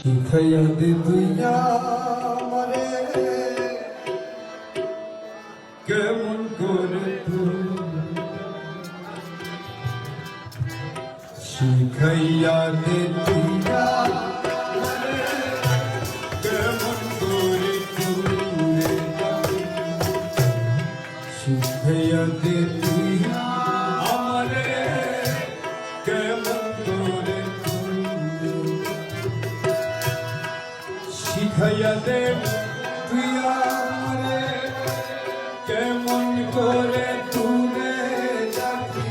শিখাইয়া দে তুই আমারে। কেমন করে শিখাইয়া দে তুই কেমন করে তুই দে তুই আমারে। কেমন করে শিখাইয়া দে কেমন করে তুলে ডাকি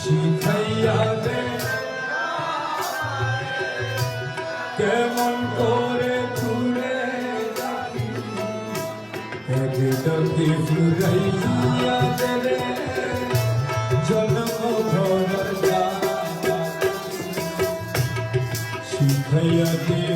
শিখাইয়া দে কেমন করে তুলে ডাকি এক ডাকি ফুরাইয়া দে জন্ম ভর শিখাইয়া দে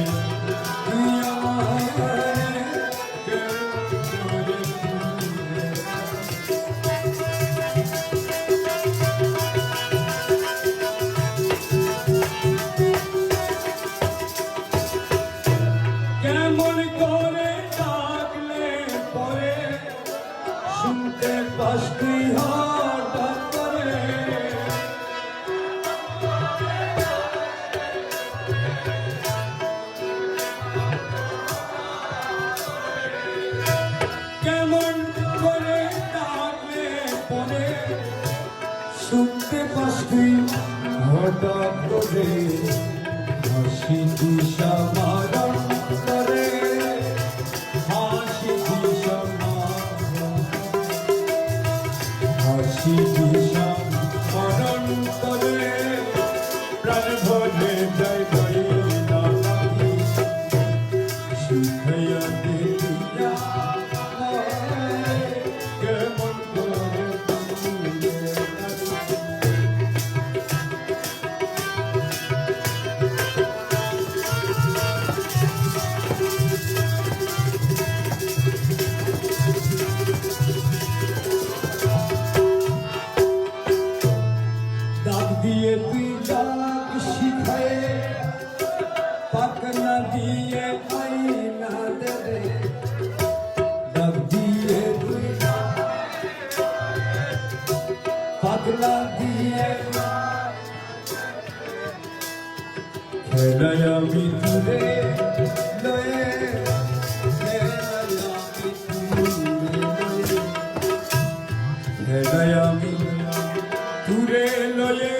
শুনতে করে কেমন করে ডাকলে পরে শুনতে পাসতি হঠাৎ করে হাসি দিশা মারণ হাসি দিয়ে তুই ডাক শিখায়। পাকনা দিয়ে আইনা দেবে। ডাক দিয়ে তুই দিয়ে আমি তুলে লয়ে, খেলায় আমি তুলে লয়ে।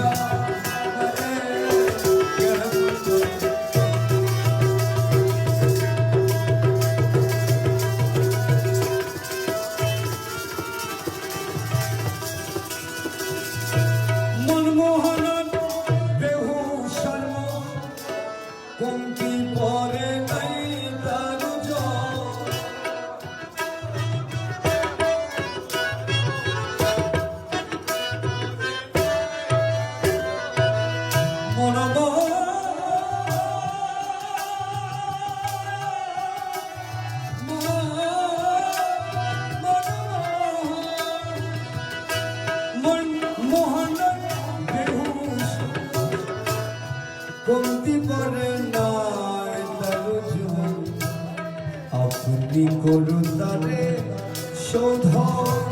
কমতি পরে কমতি পরে জয়। আপনি করুন তারে শোধন,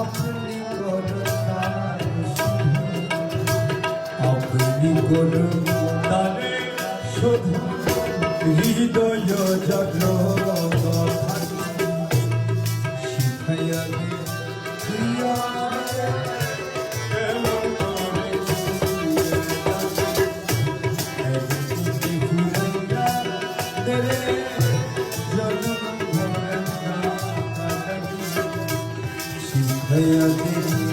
আপনি করুন। আপনি করুন তারে শোধন, হৃদয় জাগ্রত থাকি। শিখাইয়া দে রে জনম